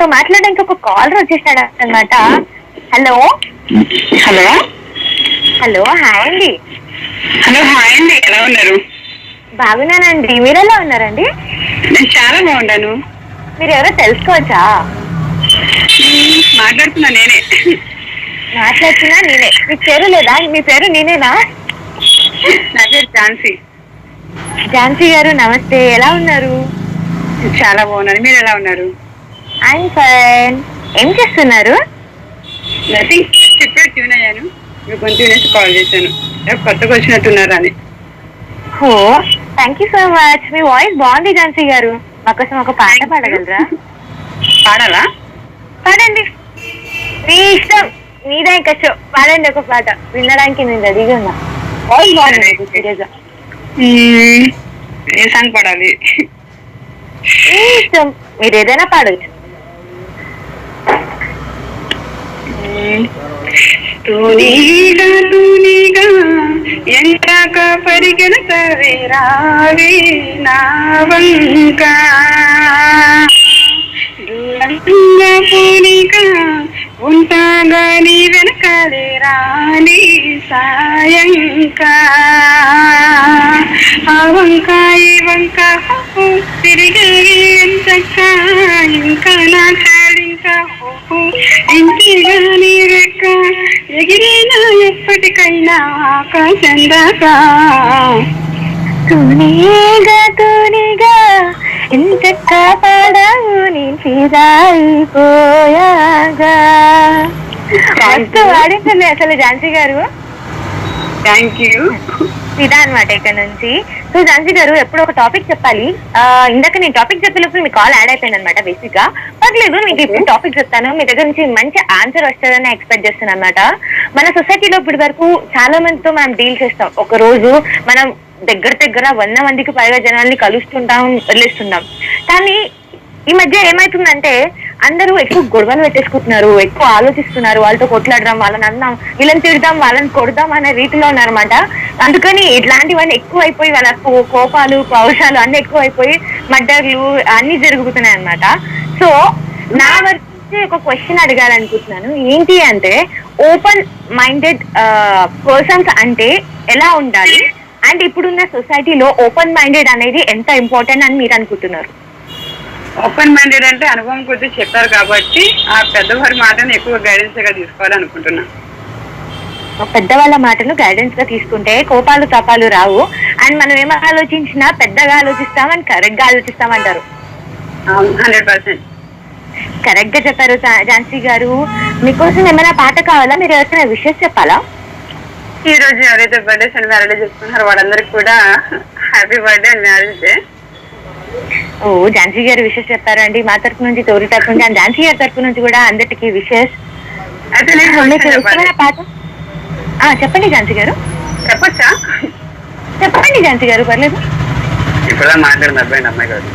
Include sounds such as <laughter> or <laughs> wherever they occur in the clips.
తో మాట్లాడడానికి ఒక కాలర్ వచ్చేసాడు అనమాట హలో? హలో? హలో హాయ్ అండి. హలో హాయ్ అండి. ఎలా ఉన్నారు? బాగున్నానండి. మీరు ఎలా ఉన్నారండి? నేను చాలా బాగున్నాను. మీరు ఎవరో తెలుసుకోవచ్చా? మాట్లాడుతున్నా నేనే. మాట్లాడుతున్నా నేనే. మీ పేరు లేదా? మీ పేరు నేనేనా? నా పేరు ఝాన్సీ. ఝాన్సీ గారు నమస్తే. ఎలా ఉన్నారు? చాలా బాగున్నాను. మీరు ఎలా ఉన్నారు? ఐఎమ్ ఫైన్ ఏం చేస్తున్నారు? నథింగ్ చెప్పే ట్యూన్ అయ్యాను. మీరు కొంచెం వినేసి కాల్ చేశాను. రేపు కొత్తగా వచ్చినట్టున్నారు అని. Oh thank you so much మీ వాయిస్ బాగుంది ఝాన్సీ గారు. మా కోసం ఒక పాట పాడగలరా? పాడాలా? పాడండి. మీ ఇష్టం. మీదే ఇంకా షో పాడండి ఒక పాట. వినడానికి నేను రెడీగా ఉన్నా. వాయిస్ బాగుంది. సీరియస్గా. మ్మ్, ఏ సాంగ్ పాడాలి? మీ ఇష్టం. మీరు ఏదైనా పాడచ్చు. మ్మ్. తూనీగా తూనీగా ఎందాక పరిగెడతావే రావే నా దూరంగా పూనిగా ఉంటాగా నీ వెనకాలే రాని సాయంక. ఆ వంక ఈ వంక తిరిగి ఎంచక్క ఇంకా నాకా హో, ఇంటిగా నీ రెక్క ఎగిరినా ఎప్పటికైనా ఆకాశం దాకా తూనీగా తూనీగా ఇంతక్క పాడావు నేను ఫిదా అయిపోయాగా మస్తు పాడించండి అసలు ఝాన్సీ గారు. థ్యాంక్ యూ ఇదా అనమాట ఇక్కడ నుంచి. సో జాన్సీ గారు ఎప్పుడు ఒక టాపిక్ చెప్పాలి. ఆ, ఇందాక నేను టాపిక్ చెప్పేటప్పుడు మీ కాల్ యాడ్ అయిపోయింది అనమాట బేసిక్గా పర్లేదు మీకు ఇప్పుడు టాపిక్ చెప్తాను. మీ దగ్గర నుంచి మంచి ఆన్సర్ వస్తుందని ఎక్స్పెక్ట్ చేస్తాను అనమాట మన సొసైటీలో ఇప్పటి వరకు చాలా మందితో మనం డీల్ చేస్తాం. ఒక రోజు మనం దగ్గర దగ్గర వంద మందికి పైగా జనాల్ని కలుస్తుంటాం వదిలేస్తుంటాం. కానీ ఈ మధ్య ఏమైతుందంటే అందరూ ఎక్కువ గొడవలు పెట్టేసుకుంటున్నారు ఎక్కువ ఆలోచిస్తున్నారు వాళ్ళతో కొట్లాడడం వాళ్ళని అన్నాం వీళ్ళని తిడదాం వాళ్ళని కొడదాం అనే రీతిలో ఉన్నారన్నమాట. అందుకని ఇట్లాంటివన్నీ ఎక్కువ అయిపోయి వాళ్ళ కో- కోపాలు పౌషాలు అన్ని ఎక్కువ అయిపోయి మర్డర్లు అన్ని జరుగుతున్నాయి అన్నమాట సో నా వరకు ఒక క్వశ్చన్ అడగాలనుకుంటున్నాను. ఏంటి అంటే ఓపెన్ మైండెడ్ పర్సన్స్ అంటే ఎలా ఉండాలి? అండ్ ఇప్పుడున్న సొసైటీలో ఓపెన్ మైండెడ్ అనేది ఎంత ఇంపార్టెంట్ అని మీరు అనుకుంటున్నారు? ఓపెన్ మైండెడ్ అంటే అనుభవం కొద్దీ చెప్పారు కాబట్టి ఆ పెద్దవారి మాటను ఎక్కువ గైడెన్స్గా తీసుకోవాలనుకుంటున్నా. పెద్దవాళ్ళ మాటను గైడెన్స్గా తీసుకుంటే కోపాలు తపాలు రావు. అండ్ మనం ఏం ఆలోచించినా పెద్దగా ఆలోచిస్తాం అండ్ కరెక్ట్గా ఆలోచిస్తామంటారు. హండ్రెడ్ పర్సెంట్ కరెక్ట్గా చెప్పారు ఝాన్సీ గారు. మీకోసం ఏమైనా పాట కావాలా? మీరు ఎవరికైనా విషెస్ చెప్పాలా? ఈ రోజు ఎవరైతే బర్త్డేస్ అండ్ మ్యారేజ్ చేసుకున్నారో వాళ్ళందరికీ కూడా happy birthday and marriage day ఓ ఝాన్సీ గారు విషెస్ చెప్పారండి. మా తరపు నుంచి తోరి తరపు నుంచి అండ్ ఝాన్సీ గారి తరపు నుంచి కూడా అందరికి విషెస్. పాట? ఆ, చెప్పండి ఝాన్సీ గారు. చెప్పొచ్చా? చెప్పండి ఝాన్సీ గారు పర్లేదు. ఇప్పుడు మాట్లాడింది అబ్బాయి అమ్మాయి గారు.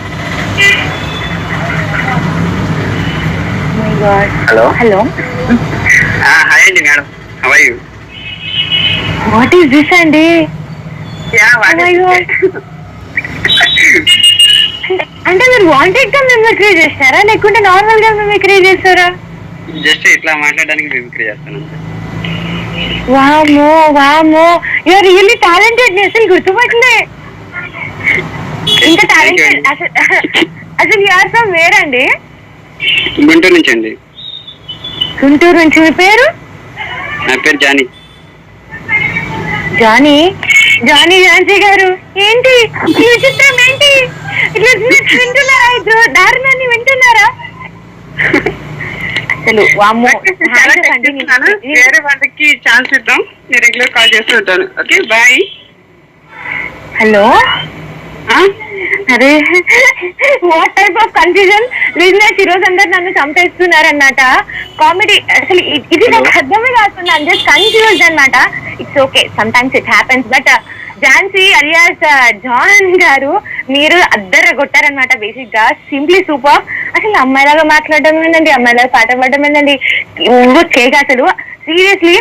హలో హలో హాయ్ అండి madam. How you what is this అండి? Yeah God. <laughs> అంటే- మీరు వాంటెడ్గా మిమిక్రీ చేస్తారా? లేకుంటే నార్మల్గా మిమిక్రీ చేస్తారా? జస్ట్ ఇట్లా మాట్లాడడానికి మిమిక్రీ చేస్తాను. వామో వామో యూఆర్ రియల్లీ టాలెంటెడ్ అసలు గుర్తుపట్టలే ఇంత టాలెంటెడ్ అసలు అసలు యూఆర్ ఫ్రమ్ వేర్ అండి? గుంటూరు నుంచి అండి. గుంటూరు నుంచి మీ పేరు? నా పేరు జానీ. జానీ? జానీ ఝాన్సీ గారు. ఏంటి? ఈ విచిత్రం ఏంటి? వింటున్నారా దారుణాన్ని వింటున్నారా? అసలు. వేరే వాళ్ళకి ఛాన్స్ ఇద్దాం. నేను రెగ్యులర్ కాల్ చేస్తూ ఉంటాను. Okay bye hello? అరే what type of confusion business ఈ రోజు అందరు నన్ను చంపేస్తున్నారన్నమాట. కామెడీ అసలు ఇది నాకు అర్థమే కాకుండా ఐమ్ జస్ట్ కన్ఫ్యూజ్డ్ అన్నమాట. It's okay sometimes it happens but Jhansi alias John గారు మీరు అద్దర కొట్టారనమాట బేసిక్గా సింప్లీ సూపర్ అసలు అమ్మాయిలాగా మాట్లాడడం ఏంటండి అమ్మాయిలాగా పాట పాడడం ఏంటండి కేక్ అసలు. సీరియస్లీ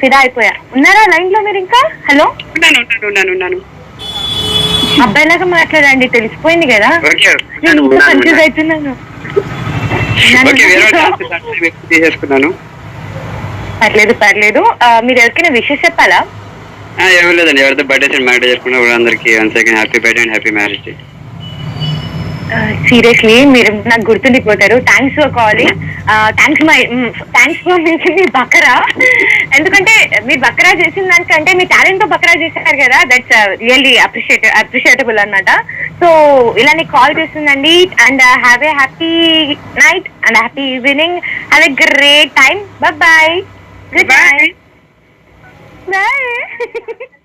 ఫిదా అయిపోయా. ఉన్నారా లైన్లో మీరు ఇంకా? హలో? ఉన్నాను ఉన్నాను ఉన్నాను ఉన్నాను. అబ్బాయిలాగా మాట్లాడండి తెలిసిపోయింది కదా. నేను ఇంకా కన్ఫ్యూజ్. అవుతున్నాను. పర్లేదు పర్లేదు. మీరు ఎవరికైనా విషెస్ చెప్పాలా? ఏమీ లేదండి. ఎవరితో బర్త్డే మ్యారేజ్ చేసుకున్నా అందరికి one second happy birthday and happy marriage day. Seriously మీరు నాకు గుర్తుండిపోతారు. Thanks for calling. Thanks my thanks for మీ బకరా. ఎందుకంటే మీరు బకరా చేసిన దానికంటే మీ టాలెంట్తో బకరా చేశారు కదా. దట్స్ రియల్లీ అప్రిషియేట్ అప్రిషియేటబుల్ అన్నమాట. సో ఇలానే కాల్ చేస్తుందండి. And have a happy night and happy evening have a great time bye good Bye. Night bye